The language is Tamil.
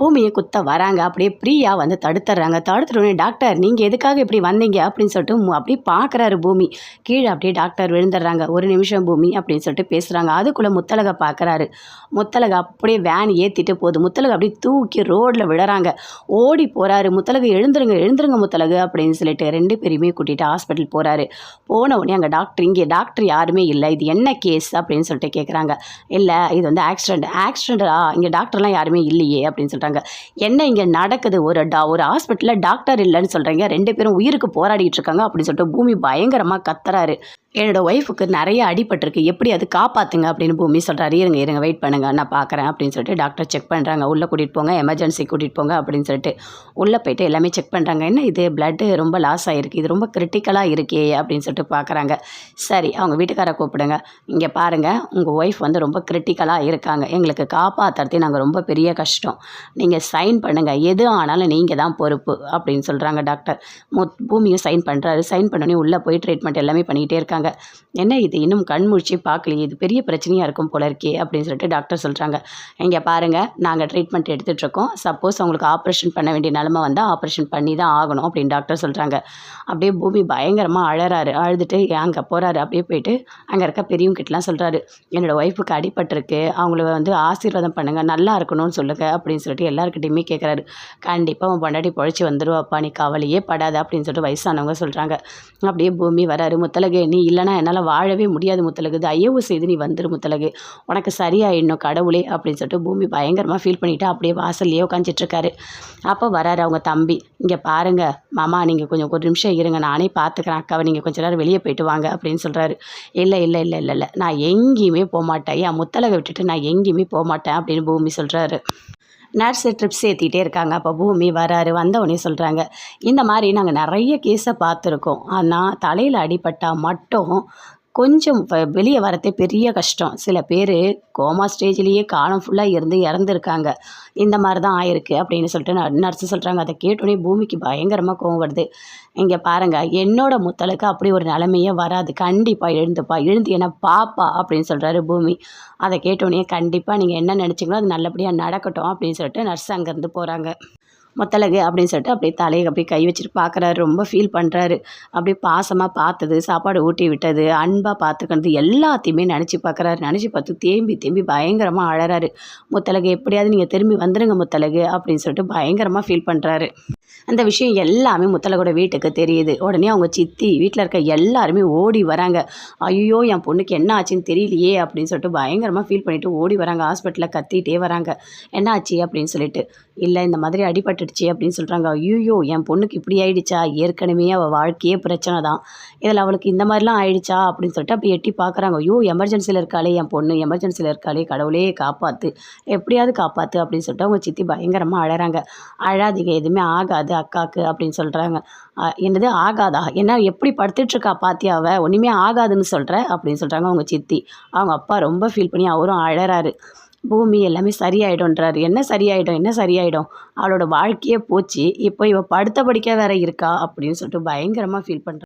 பூமியை குத்த வராங்க. அப்படியே பிரியா வந்து தடுத்துடுறாங்க தடுத்துட்டோடனே டாக்டர் நீங்கள் எதுக்காக இப்படி வந்தீங்க? அப்படின்னு சொல்லிட்டு அப்படியே பார்க்குறாரு பூமி. கீழே அப்படியே டாக்டர் விழுந்துடுறாங்க. ஒரு நிமிஷம் பூமி அப்படின்னு சொல்லிட்டு பேசுகிறாங்க அதுக்குள்ளே முத்தலகை பார்க்குறாரு முத்தலகை அப்படியே வேன் ஏற்றிட்டு போகுது. முத்தலகை அப்படியே தூக்கி ரோட்டில் விழறாங்க. ஓடி போகிறாரு முத்தலகு எழுந்துருங்க எழுந்துருங்க முத்தலகு அப்படின்னு சொல்லிட்டு ரெண்டு பேரையுமே கூட்டிகிட்டு ஹாஸ்பிட்டல் போகிறாரு போன உடனே அங்கே டாக்டர் இங்கே டாக்டர் யாருமே இல்லை. இது என்ன கேஸ் அப்படின்னு சொல்லிட்டு கேட்குறாங்க இல்லை இது வந்து ஆக்சிடென்ட் ஆக்சிடென்டா இங்கே டாக்டர்லாம் யாருமே இல்லையே அப்படின்னு சொல்லிட்டு சொல்கிறாங்க என்ன இங்கே நடக்குது? ஒரு டா ஒரு ஹாஸ்பிட்டலில் டாக்டர் இல்லைன்னு சொல்கிறீங்க ரெண்டு பேரும் உயிருக்கு போராடிட்டு இருக்காங்க அப்படின்னு சொல்லிட்டு பூமி பயங்கரமாக கத்துறாரு. என்னோடய ஒய்ஃபுக்கு நிறைய அடிபட்டிருக்கு. எப்படி அது காப்பாற்றுங்க அப்படின்னு பூமி சொல்கிறாரு இருங்க இருங்க வெயிட் பண்ணுங்க. நான் பார்க்குறேன் அப்படின்னு சொல்லிட்டு டாக்டர் செக் பண்ணுறாங்க உள்ளே கூட்டிகிட்டு போங்க எமர்ஜென்சி கூட்டிகிட்டு போங்க அப்படின்னு சொல்லிட்டு. உள்ளே போயிட்டு எல்லாமே செக் பண்ணுறாங்க என்ன இது? பிளட்டு ரொம்ப லாஸ் ஆகிருக்கு இது ரொம்ப கிரிட்டிக்கலாக இருக்கே அப்படின்னு சொல்லிட்டு பார்க்குறாங்க. சரி அவங்க வீட்டுக்காரை கூப்பிடுங்க. இங்கே பாருங்கள் உங்கள் ஒய்ஃப் வந்து ரொம்ப கிரிட்டிக்கலாக இருக்காங்க. எங்களுக்கு காப்பாற்றுறதே நாங்கள் ரொம்ப பெரிய கஷ்டம். நீங்கள் சைன் பண்ணுங்கள் எது ஆனாலும் நீங்கள் தான் பொறுப்பு அப்படின்னு சொல்கிறாங்க டாக்டர் மொ பூமியும் சைன் பண்ணுறாரு சைன் பண்ணோடனே உள்ளே போய் ட்ரீட்மெண்ட் எல்லாமே பண்ணிக்கிட்டே இருக்காங்க. என்ன இது? இன்னும் கண் முழிச்சு பார்க்கலையே. இது பெரிய பிரச்சனையாக இருக்கும் போல இருக்கே அப்படின்னு சொல்லிட்டு டாக்டர் சொல்கிறாங்க இங்கே பாருங்கள் நாங்கள் ட்ரீட்மெண்ட் எடுத்துகிட்ருக்கோம் சப்போஸ் அவங்களுக்கு ஆப்ரேஷன் பண்ண வேண்டிய நிலமை வந்தால் ஆப்ரேஷன் பண்ணி தான் ஆகணும் அப்படின்னு டாக்டர் சொல்கிறாங்க அப்படியே பூமி பயங்கரமாக அழறாரு. அழுதுட்டு அங்கே போகிறாரு அப்படியே போயிட்டு அங்கே இருக்க பெரியவங்கிட்டலாம் சொல்கிறாரு என்னோடய ஒய்ஃபுக்கு அடிபட்டிருக்கு. அவங்கள வந்து ஆசீர்வாதம் பண்ணுங்கள் நல்லா இருக்கணும்னு சொல்லுங்கள் அப்படின்னு சொல்லிட்டு எல்லாருக்கிட்டையுமே கேட்குறாரு கண்டிப்பாக உன் பொண்டாட்டி பொழைச்சி வந்துருவாப்பா நீ கவலையே படாத அப்படின்னு சொல்லிட்டு வயசானவங்க சொல்கிறாங்க அப்படியே பூமி வராரு. முத்தலகே நீ இல்லைனா என்னால் வாழவே முடியாது முத்தலகு. தயவு செய்து நீ வந்துரு முத்தலகு. உனக்கு சரியாயிடணும் கடவுளே அப்படின்னு சொல்லிட்டு பூமி பயங்கரமாக ஃபீல் பண்ணிவிட்டு அப்படியே வாசல்லையே உட்காந்துட்ருக்காரு அப்போ வராரு அவங்க தம்பி. இங்கே பாருங்க மாமா நீங்கள் கொஞ்சம் ஒரு நிமிஷம் இருங்க. நானே பார்த்துக்கிறேன் அக்காவை நீங்கள் கொஞ்ச நேரம் வெளியே போயிட்டு வாங்க அப்படின்னு சொல்கிறாரு இல்லை இல்லை இல்லை இல்லை இல்லை. நான் எங்கேயுமே போக மாட்டேன் என் முத்தலகை விட்டுட்டு நான் எங்கேயுமே போக மாட்டேன் அப்படின்னு பூமி சொல்கிறாரு நர்ஸு ட்ரிப்ஸ் ஏற்றிட்டே இருக்காங்க. அப்போ பூமி வராரு வந்தவொடனே சொல்கிறாங்க இந்த மாதிரி நாங்கள் நிறைய கேஸை பார்த்துருக்கோம். ஆனால் தலையில் அடிபட்டால் மட்டும் கொஞ்சம் வெளியே வரதே பெரிய கஷ்டம். சில பேர் கோமா ஸ்டேஜ்லேயே காலம் ஃபுல்லாக இருந்து இறந்துருக்காங்க. இந்த மாதிரி தான் ஆயிருக்கு அப்படின்னு சொல்லிட்டு நர்ஸு சொல்கிறாங்க அதை கேட்டோடனே பூமிக்கு பயங்கரமாக கோவம் வருது. இங்கே பாருங்கள் என்னோட முத்தலுக்கு அப்படி ஒரு நிலைமையே வராது. கண்டிப்பாக எழுந்துப்பா எழுந்து என்ன பாப்பா அப்படின்னு சொல்கிறாரு பூமி. அதை கேட்டோடனே கண்டிப்பாக நீங்கள் என்ன நினச்சிங்களோ அது நல்லபடியாக நடக்கட்டும் அப்படின்னு சொல்லிட்டு நர்ஸ் அங்கேருந்து போகிறாங்க முத்தலகு அப்படின்னு சொல்லிட்டு அப்படியே தலையை அப்படியே கை வச்சுட்டு பார்க்குறாரு. ரொம்ப ஃபீல் பண்ணுறாரு அப்படியே பாசமாக பார்த்தது சாப்பாடு ஊட்டி விட்டது அன்பாக பார்த்துக்கிறது எல்லாத்தையுமே நினச்சி பார்க்குறாரு. நினச்சி பார்த்து தேம்பி தேம்பி பயங்கரமாக அழறாரு. முத்தலகு எப்படியாவது நீங்கள் திரும்பி வந்துடுங்க முத்தலகு அப்படின்னு சொல்லிட்டு பயங்கரமாக ஃபீல் பண்ணுறாரு அந்த விஷயம் எல்லாமே முத்தலகோட வீட்டுக்கு தெரியுது. உடனே அவங்க சித்தி வீட்டில் இருக்க எல்லாருமே ஓடி வராங்க. ஐயோ என் பொண்ணுக்கு என்ன ஆச்சுன்னு தெரியலையே அப்படின்னு சொல்லிட்டு பயங்கரமாக ஃபீல் பண்ணிவிட்டு ஓடி வராங்க. ஹாஸ்பிட்டலில் கத்திகிட்டே வராங்க. என்ன ஆச்சு? அப்படின்னு சொல்லிட்டு இல்லை இந்த மாதிரி ஆகிடுச்சு அப்படின்னு சொல்கிறாங்க ஐயோ என் பொண்ணுக்கு இப்படி ஆகிடுச்சா ஏற்கனவே அவள் வாழ்க்கையே பிரச்சனை தான். இதில் அவளுக்கு இந்த மாதிரிலாம் ஆயிடுச்சா? அப்படின்னு சொல்லிட்டு அப்படி எட்டி பார்க்குறாங்க. ஐயோ எமர்ஜென்சியில் இருக்காளே என் பொண்ணு. எமர்ஜென்சியில் இருக்காளே கடவுளே காப்பாற்று எப்படியாவது காப்பாற்று அப்படின்னு சொல்லிட்டு அவங்க சித்தி பயங்கரமாக அழகிறாங்க அழாதீங்க எதுவுமே ஆகாது அக்காவுக்கு அப்படின்னு சொல்கிறாங்க என்னது? ஆகாதா? என்ன எப்படி படுத்துட்ருக்கா பாத்தியாவை ஒன்றுமே ஆகாதுன்னு சொல்கிற அப்படின்னு சொல்கிறாங்க அவங்க சித்தி. அவங்க அப்பா ரொம்ப ஃபீல் பண்ணி அவரும் அழறாரு. பூமி எல்லாமே சரியாயிடும்ன்றாரு. என்ன சரியாயிடும்? என்ன சரியாயிடும்? அவளோட வாழ்க்கையே போச்சு. இப்போ இவள் படுத்த படிக்க வேற இருக்கா? அப்படின்னு சொல்லிட்டு பயங்கரமாக ஃபீல் பண்ணுறான்